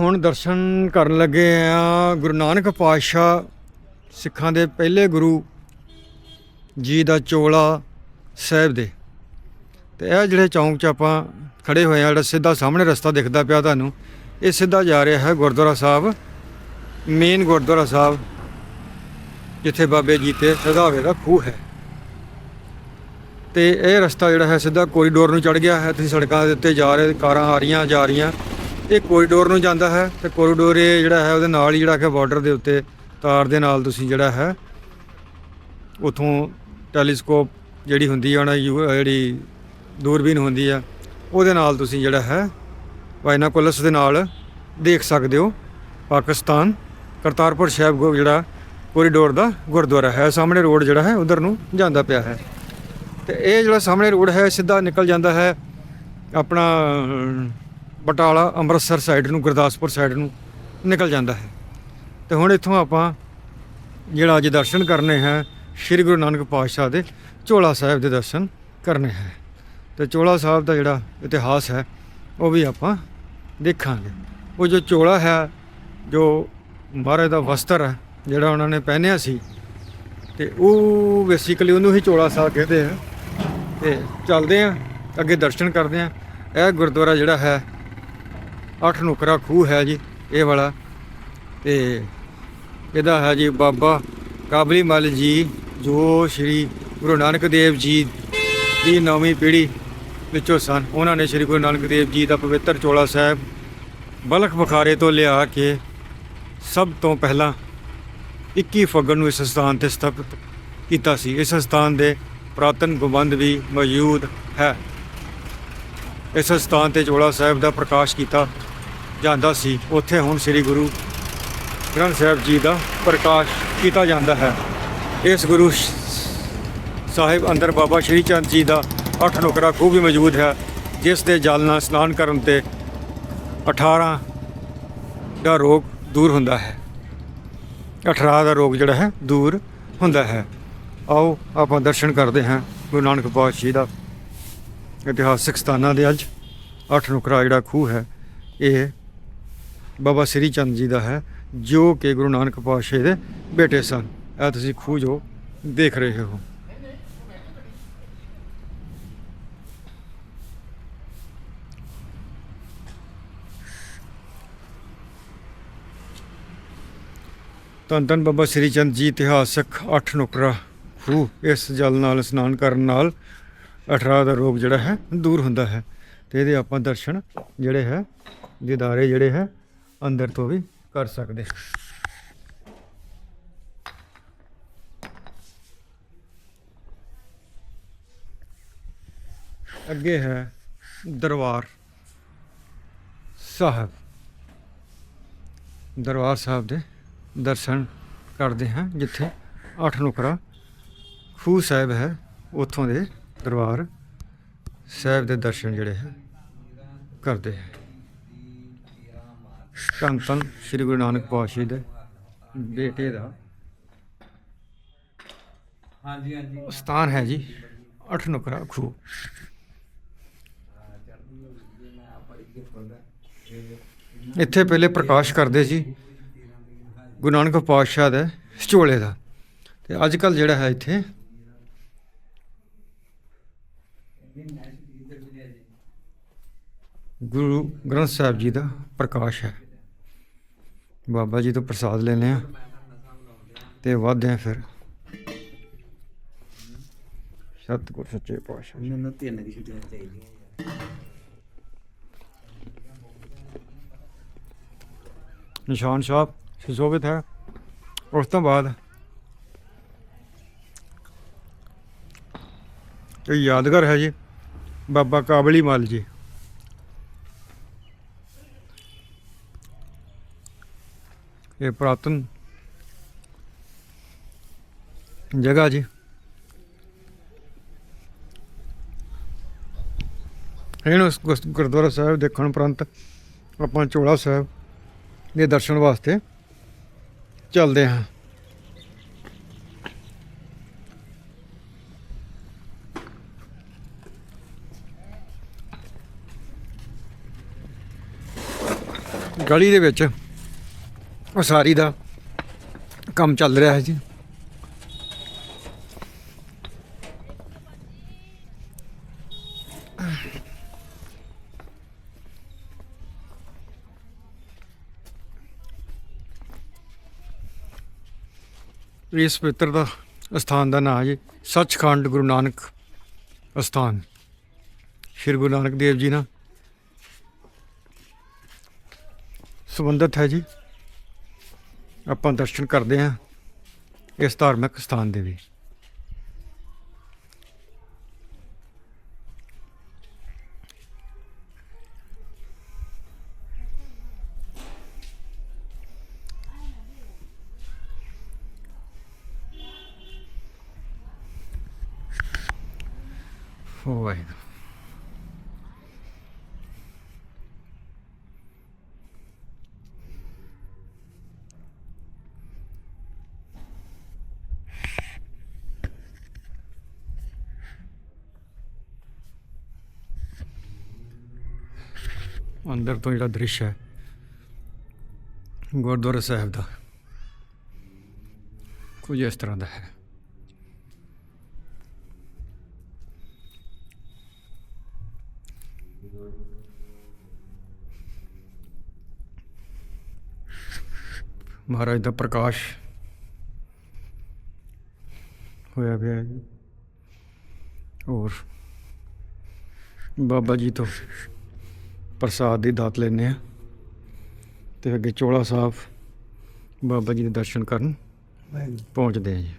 ਹੁਣ ਦਰਸ਼ਨ ਕਰਨ ਲੱਗੇ ਆ। ਗੁਰੂ ਨਾਨਕ ਪਾਤਸ਼ਾਹ ਸਿੱਖਾਂ ਦੇ ਪਹਿਲੇ ਗੁਰੂ ਜੀ ਦਾ ਚੋਲਾ ਸਾਹਿਬ ਦੇ। ਤੇ ਇਹ ਜਿਹੜੇ ਚੌਂਕ 'ਚ ਆਪਾਂ ਖੜੇ ਹੋਏ ਆ, ਜਿਹੜਾ ਸਿੱਧਾ ਸਾਹਮਣੇ ਰਸਤਾ ਦਿਖਦਾ ਪਿਆ ਤੁਹਾਨੂੰ, ਇਹ ਸਿੱਧਾ ਜਾ ਰਿਹਾ ਹੈ ਗੁਰਦੁਆਰਾ ਸਾਹਿਬ ਮੇਨ ਗੁਰਦੁਆਰਾ ਸਾਹਿਬ, ਜਿੱਥੇ ਬਾਬੇ ਜੀਤੇ ਸਦਾਵੇ ਦਾ ਖੂਹ ਹੈ। ਤੇ ਇਹ ਰਸਤਾ ਜਿਹੜਾ ਹੈ ਸਿੱਧਾ ਕੋਰੀਡੋਰ ਨੂੰ ਚੜ ਗਿਆ ਹੈ। ਤੁਸੀਂ ਸੜਕਾਂ ਦੇ ਉੱਤੇ ਜਾ ਰਹੇ ਕਾਰਾਂ ਆ ਰਹੀਆਂ, ਜਾ ਰਹੀਆਂ। ਇਹ ਕੋਰੀਡੋਰ ਨੂੰ ਜਾਂਦਾ ਹੈ ਤੇ ਕੋਰੀਡੋਰ ਇਹ ਜਿਹੜਾ ਹੈ ਉਹਦੇ ਨਾਲ ਹੀ ਜਿਹੜਾ ਕਿ ਬਾਰਡਰ ਦੇ ਉੱਤੇ ਤਾਰ ਦੇ ਨਾਲ ਤੁਸੀਂ ਜਿਹੜਾ ਹੈ ਉਥੋਂ ਟੈਲੀਸਕੋਪ ਜਿਹੜੀ ਹੁੰਦੀ ਆ ਨਾ ਯੂ- ਜਿਹੜੀ ਦੂਰਬੀਨ ਹੁੰਦੀ ਆ, ਉਹਦੇ ਨਾਲ ਤੁਸੀਂ ਜਿਹੜਾ ਹੈ ਵਾਇਨਾਕੁਲਸ ਦੇ ਨਾਲ ਦੇਖ ਸਕਦੇ ਹੋ ਪਾਕਿਸਤਾਨ ਕਰਤਾਰਪੁਰ ਸਾਹਿਬ ਗੋ ਜਿਹੜਾ ਕੋਰੀਡੋਰ ਦਾ ਗੁਰਦੁਆਰਾ ਹੈ। ਸਾਹਮਣੇ ਰੋਡ ਜਿਹੜਾ ਹੈ ਉਧਰ ਨੂੰ ਜਾਂਦਾ ਪਿਆ ਹੈ। ਤੇ ਇਹ ਜਿਹੜਾ ਸਾਹਮਣੇ ਰੋਡ ਹੈ ਸਿੱਧਾ ਨਿਕਲ ਜਾਂਦਾ ਹੈ ਆਪਣਾ ਬਟਾਲਾ, ਅੰਮ੍ਰਿਤਸਰ ਸਾਈਡ ਨੂੰ, ਗੁਰਦਾਸਪੁਰ ਸਾਈਡ ਨੂੰ ਨਿਕਲ ਜਾਂਦਾ ਹੈ। ਤੇ ਹੁਣ ਇੱਥੋਂ ਆਪਾਂ ਜਿਹੜਾ ਅੱਜ ਦਰਸ਼ਨ ਕਰਨੇ ਹੈ, ਸ੍ਰੀ ਗੁਰੂ ਨਾਨਕ ਪਾਤਸ਼ਾਹ ਦੇ ਚੋਲਾ ਸਾਹਿਬ ਦੇ ਦਰਸ਼ਨ ਕਰਨੇ ਹੈ। ਤੇ ਚੋਲਾ ਸਾਹਿਬ ਦਾ ਜਿਹੜਾ ਇਤਿਹਾਸ ਹੈ, ਉਹ ਵੀ ਆਪਾਂ ਦੇਖਾਂਗੇ। ਉਹ ਜੋ ਚੋਲਾ ਹੈ, ਜੋ ਮਹਾਰਾਜ ਦਾ ਵਸਤਰ ਹੈ, ਜਿਹੜਾ ਉਹਨਾਂ ਨੇ ਪਹਿਨਿਆ ਸੀ, ਤੇ ਉਹ ਬੇਸਿਕਲੀ ਉਹਨੂੰ ਹੀ ਚੋਲਾ ਸਾਹਿਬ ਕਹਿੰਦੇ ਆ। ਤੇ ਚੱਲਦੇ ਆ, ਅੱਗੇ ਦਰਸ਼ਨ ਕਰਦੇ ਆ। ਇਹ ਗੁਰਦੁਆਰਾ ਜਿਹੜਾ ਹੈ ਅੱਠ ਨੁਕਰਾ ਖੂਹ ਹੈ ਜੀ, ਇਹ ਵਾਲਾ। ਤੇ ਇਹਦਾ ਹੈ ਜੀ ਬਾਬਾ ਕਾਬਲੀ ਮਲ ਜੀ, ਜੋ ਸ਼੍ਰੀ ਗੁਰੂ ਨਾਨਕ ਦੇਵ ਜੀ ਦੀ ਨੌਵੀਂ ਪੀੜ੍ਹੀ ਵਿੱਚੋਂ ਸਨ। ਉਹਨਾਂ ਨੇ ਸ਼੍ਰੀ ਗੁਰੂ ਨਾਨਕ ਦੇਵ ਜੀ ਦਾ ਪਵਿੱਤਰ ਚੋਲਾ ਸਾਹਿਬ ਬਲਖ ਬਖਾਰੇ ਤੋਂ ਲਿਆ ਕੇ ਸਭ ਤੋਂ ਪਹਿਲਾਂ 21 ਫੱਗਣ ਨੂੰ ਇਸ ਸਥਾਨ ਤੇ ਸਥਾਪਿਤ ਕੀਤਾ ਸੀ। ਇਸ ਸਥਾਨ ਦੇ ਪ੍ਰਾਤਨ ਗੁੰਬਦ ਵੀ ਮੌਜੂਦ ਹੈ। ਇਸ ਸਥਾਨ ਤੇ ਚੋਲਾ ਸਾਹਿਬ ਦਾ ਪ੍ਰਕਾਸ਼ ਕੀਤਾ ਜਾਂਦਾ ਸੀ। ਉੱਥੇ ਹੁਣ ਸ੍ਰੀ ਗੁਰੂ ਗ੍ਰੰਥ ਸਾਹਿਬ ਜੀ ਦਾ ਪ੍ਰਕਾਸ਼ ਕੀਤਾ ਜਾਂਦਾ ਹੈ। ਇਸ ਗੁਰੂ ਸਾਹਿਬ ਅੰਦਰ ਬਾਬਾ ਸ਼੍ਰੀ ਚੰਦ ਜੀ ਦਾ ਅੱਠ ਨੁਕਰਾ ਖੂਹ ਵੀ ਮੌਜੂਦ ਹੈ, ਜਿਸ ਦੇ ਜਲ ਨਾਲ ਇਸ਼ਨਾਨ ਕਰਨ ਤੇ 18 ਦਾ ਰੋਗ ਦੂਰ ਹੁੰਦਾ ਹੈ। 18 ਦਾ ਰੋਗ ਜਿਹੜਾ ਹੈ, ਦੂਰ ਹੁੰਦਾ ਹੈ। ਆਓ ਆਪਾਂ ਦਰਸ਼ਨ ਕਰਦੇ ਹਾਂ ਗੁਰੂ ਨਾਨਕ ਪਾਤਸ਼ਾਹ ਜੀ ਦਾ ਇਤਿਹਾਸਕ ਸਥਾਨਾਂ ਦੇ ਅੱਜ ਅੱਠ ਨੁਕਰਾ ਜਿਹੜਾ ਖੂਹ ਹੈ, ਇਹ ਬਾਬਾ ਸ੍ਰੀ ਚੰਦ ਜੀ ਦਾ ਹੈ, ਜੋ ਕਿ ਗੁਰੂ ਨਾਨਕ ਪਾਤਸ਼ਾਹ ਦੇ ਬੇਟੇ ਸਨ। ਇਹ ਤੁਸੀਂ ਖੂਹ ਜੋ ਦੇਖ ਰਹੇ ਹੋ। ਧੰਨ ਧੰਨ ਬਾਬਾ ਸ੍ਰੀ ਚੰਦ ਜੀ, ਇਤਿਹਾਸਕ ਅੱਠ ਨੁਕਰਾ ਖੂਹ ਇਸ ਜਲ ਨਾਲ ਇਸ਼ਨਾਨ ਕਰਨ ਨਾਲ 18 ਦਾ ਰੋਗ ਜਿਹੜਾ ਹੈ ਦੂਰ ਹੁੰਦਾ ਹੈ। ਤੇ ਇਹਦੇ ਆਪਾਂ ਦਰਸ਼ਨ ਜਿਹੜੇ ਹੈ, ਦੀਦਾਰੇ ਜਿਹੜੇ ਹੈ ਅੰਦਰ ਤੋਂ ਵੀ ਕਰ ਸਕਦੇ। ਅੱਗੇ ਹੈ ਦਰਬਾਰ ਸਾਹਿਬ। ਦਰਬਾਰ ਸਾਹਿਬ ਦੇ ਦਰਸ਼ਨ ਕਰਦੇ ਹਾਂ, ਜਿੱਥੇ ਅੱਠ ਨੁਕਰਾ ਖੂਹ ਸਾਹਿਬ ਹੈ, ਉੱਥੋਂ ਦੇ ਦਰਬਾਰ ਸਾਹਿਬ ਦੇ ਦਰਸ਼ਨ ਜਿਹੜੇ ਹੈ, ਕਰਦੇ ਹੈ। ਧੰਨ ਧੰਨ ਸ੍ਰੀ ਗੁਰੂ ਨਾਨਕ ਪਾਤਸ਼ਾਹ ਦੇ ਬੇਟੇ ਦਾ। ਹਾਂਜੀ ਹਾਂਜੀ। ਸਥਾਨ ਹੈ ਜੀ ਅੱਠ ਨੁਕਰਾ ਖੂਹ। ਇੱਥੇ ਪਹਿਲੇ ਪ੍ਰਕਾਸ਼ ਕਰਦੇ ਸੀ ਗੁਰੂ ਨਾਨਕ ਪਾਤਸ਼ਾਹ ਦੇ ਝੋਲੇ ਦਾ। ਤੇ ਅੱਜ ਕੱਲ ਜਿਹੜਾ ਹੈ ਇੱਥੇ ਗੁਰੂ ਗ੍ਰੰਥ ਸਾਹਿਬ ਜੀ ਦਾ ਪ੍ਰਕਾਸ਼ ਹੈ। ਬਾਬਾ ਜੀ ਤੋਂ ਪ੍ਰਸਾਦ ਲੈਨੇ ਆ ਤੇ ਵਧਦੇ ਆ ਫਿਰ। ਸਤਿਗੁਰ ਸੱਚੇ ਪਾਤਸ਼ਾਹ। ਮੈਨੂੰ ਤਿੰਨ ਦੀ ਛੁੱਟੀਆਂ ਚਾਹੀਦੀਆਂ ਨਿਸ਼ਾਨ ਸਾਹਿਬ ਸੁਸ਼ੋਭਿਤ ਹੈ। ਉਸ ਤੋਂ ਬਾਅਦ ਇਹ ਯਾਦਗਾਰ ਹੈ ਜੀ? ਬਾਬਾ ਕਾਬਲੀ ਮਲ ਜੀ। ਇਹ ਪ੍ਰਾਤਨ ਜਗ੍ਹਾ ਜੀ। ਇਹਨੂੰ ਗੁਰਦੁਆਰਾ ਸਾਹਿਬ ਦੇਖਣ ਉਪਰੰਤ ਆਪਾਂ ਚੋਲਾ ਸਾਹਿਬ ਦੇ ਦਰਸ਼ਨ ਵਾਸਤੇ ਚੱਲਦੇ ਹਾਂ। ਗਲੀ ਦੇ ਵਿੱਚ ਉਸਾਰੀ ਦਾ ਕੰਮ ਚੱਲ ਰਿਹਾ ਹੈ ਜੀ। ਇਸ ਪਵਿੱਤਰ ਦਾ ਸਥਾਨ ਦਾ ਨਾਮ ਹੈ ਜੀ ਸੱਚਖੰਡ ਗੁਰੂ ਨਾਨਕ ਅਸਥਾਨ। ਸ਼੍ਰੀ ਗੁਰੂ ਨਾਨਕ ਦੇਵ ਜੀ ਨਾਲ ਸੰਬੰਧਿਤ ਹੈ ਜੀ। ਆਪਾਂ ਦਰਸ਼ਨ ਕਰਦੇ ਹਾਂ ਇਸ ਧਾਰਮਿਕ ਸਥਾਨ ਦੇ ਵੀ। ਵਾਹਿਗੁਰੂ। ਅੰਦਰ ਤੋਂ ਜਿਹੜਾ ਦ੍ਰਿਸ਼ ਹੈ, ਗੁਰਦੁਆਰਾ ਸਾਹਿਬ ਦਾ, ਕੁਝ ਇਸ ਤਰ੍ਹਾਂ ਦਾ ਹੈ। ਮਹਾਰਾਜ ਦਾ ਪ੍ਰਕਾਸ਼ ਹੋਇਆ ਪਿਆ ਜੀ। ਹੋਰ ਬਾਬਾ ਜੀ ਤੋਂ ਪ੍ਰਸਾਦ ਦੀ ਦਾਤ ਲੈਨੇ ਆ ਤੇ ਅੱਗੇ ਚੋਲਾ ਸਾਹਿਬ ਬਾਬਾ ਜੀ ਦੇ ਦਰਸ਼ਨ ਕਰਨ ਪਹੁੰਚਦੇ ਆ ਜੀ।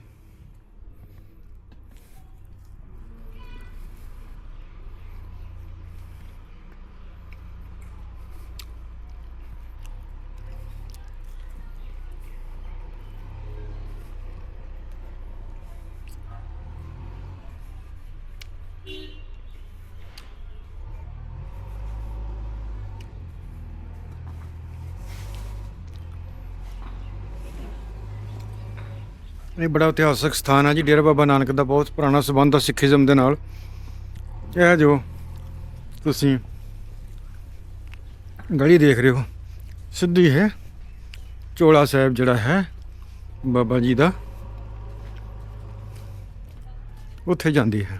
ਇਹ ਬੜਾ ਇਤਿਹਾਸਕ ਸਥਾਨ ਹੈ ਜੀ ਡੇਰਾ ਬਾਬਾ ਨਾਨਕ ਦਾ ਬਹੁਤ ਪੁਰਾਣਾ ਸੰਬੰਧ ਹੈ ਸਿੱਖੀਜ਼ਮ ਦੇ ਨਾਲ। ਇਹ ਜੋ ਤੁਸੀਂ ਗਲੀ ਦੇਖ ਰਹੇ ਹੋ ਸਿੱਧੀ ਹੈ ਚੋਲਾ ਸਾਹਿਬ ਜਿਹੜਾ ਹੈ ਬਾਬਾ ਜੀ ਦਾ ਉੱਥੇ ਜਾਂਦੀ ਹੈ।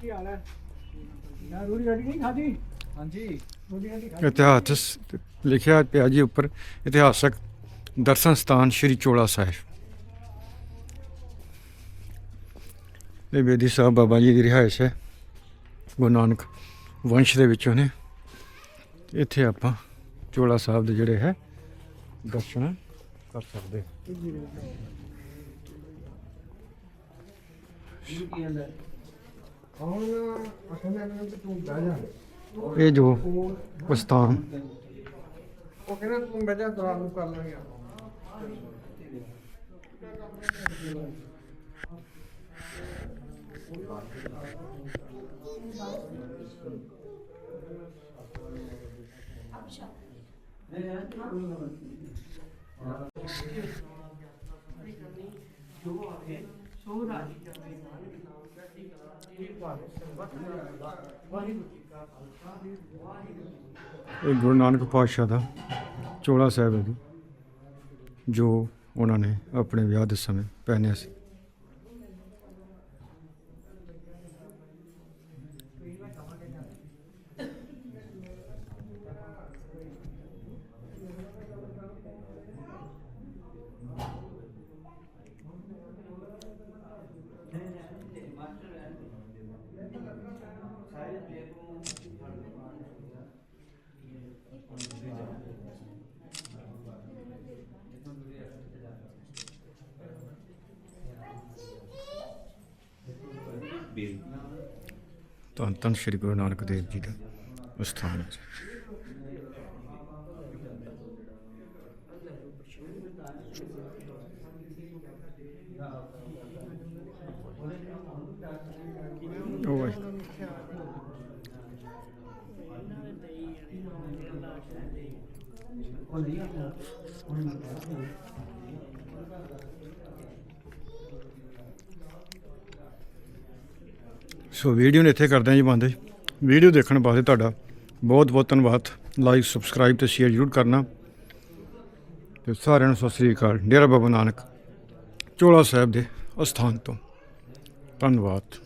ਕੀ ਹਾਲ ਹੈ? ਯਾਰ ਰੋਟੀ ਰੋਟੀ ਨਹੀਂ ਖਾਦੀ ਹਾਂਜੀ। ਇਤਿਹਾਸ ਲਿਖਿਆ ਪਿਆ ਜੀ ਉੱਪਰ, ਇਤਿਹਾਸਕ ਦਰਸ਼ਨ ਸਥਾਨ ਸ਼੍ਰੀ ਚੋਲਾ ਸਾਹਿਬ। ਇਹ ਬੇਦੀ ਸਾਹਿਬ ਬਾਬਾ ਜੀ ਦੀ ਰਿਹਾਇਸ਼ ਹੈ, ਗੁਰੂ ਨਾਨਕ ਵੰਸ਼ ਦੇ ਵਿੱਚੋਂ ਨੇ। ਇੱਥੇ ਆਪਾਂ ਚੋਲਾ ਸਾਹਿਬ ਦੇ ਜਿਹੜੇ ਹੈ, ਦਰਸ਼ਨ ਕਰ ਸਕਦੇ ਹੁਣ ਅਖੰਡ ਨੇ ਤੂੰ ਬਹਿ ਜਾ। ਇਹ ਜੋ ਸਥਾਨ ਉਹ ਕਹਿੰਦਾ ਤੂੰ ਜਾ ਦੁਆ ਨੂੰ ਕਰ ਲਾਂਗੇ ਇਹ ਇਹ ਗੁਰੂ ਨਾਨਕ ਪਾਤਸ਼ਾਹ ਦਾ ਚੋਲਾ ਸਾਹਿਬ ਹੈ ਜੀ, ਜੋ ਉਹਨਾਂ ਨੇ ਆਪਣੇ ਵਿਆਹ ਦੇ ਸਮੇਂ ਪਹਿਨਿਆ ਸੀ। ਧੰਨ ਧੰਨ ਸ਼੍ਰੀ ਗੁਰੂ ਨਾਨਕ ਦੇਵ ਜੀ ਦਾ ਸਥਾਨ ਹੈ ਉਹ ਵਾਹਿਗੁਰੂ। ਸੋ ਵੀਡੀਓ ਨੂੰ ਇੱਥੇ ਕਰਦੇ ਹਾਂ ਜੀ ਬੰਦ। ਵੀਡੀਓ ਦੇਖਣ ਵਾਸਤੇ ਤੁਹਾਡਾ ਬਹੁਤ ਬਹੁਤ ਧੰਨਵਾਦ। ਲਾਈਕ ਸਬਸਕ੍ਰਾਈਬ ਤੇ ਸ਼ੇਅਰ ਜ਼ਰੂਰ ਕਰਨਾ। ਤੇ ਸਾਰਿਆਂ ਨੂੰ ਸਤਿ ਸ੍ਰੀ ਅਕਾਲ। ਡੇਰਾ ਬਾਬਾ ਨਾਨਕ ਚੋਲਾ ਸਾਹਿਬ ਦੇ ਅਸਥਾਨ ਤੋਂ। ਧੰਨਵਾਦ।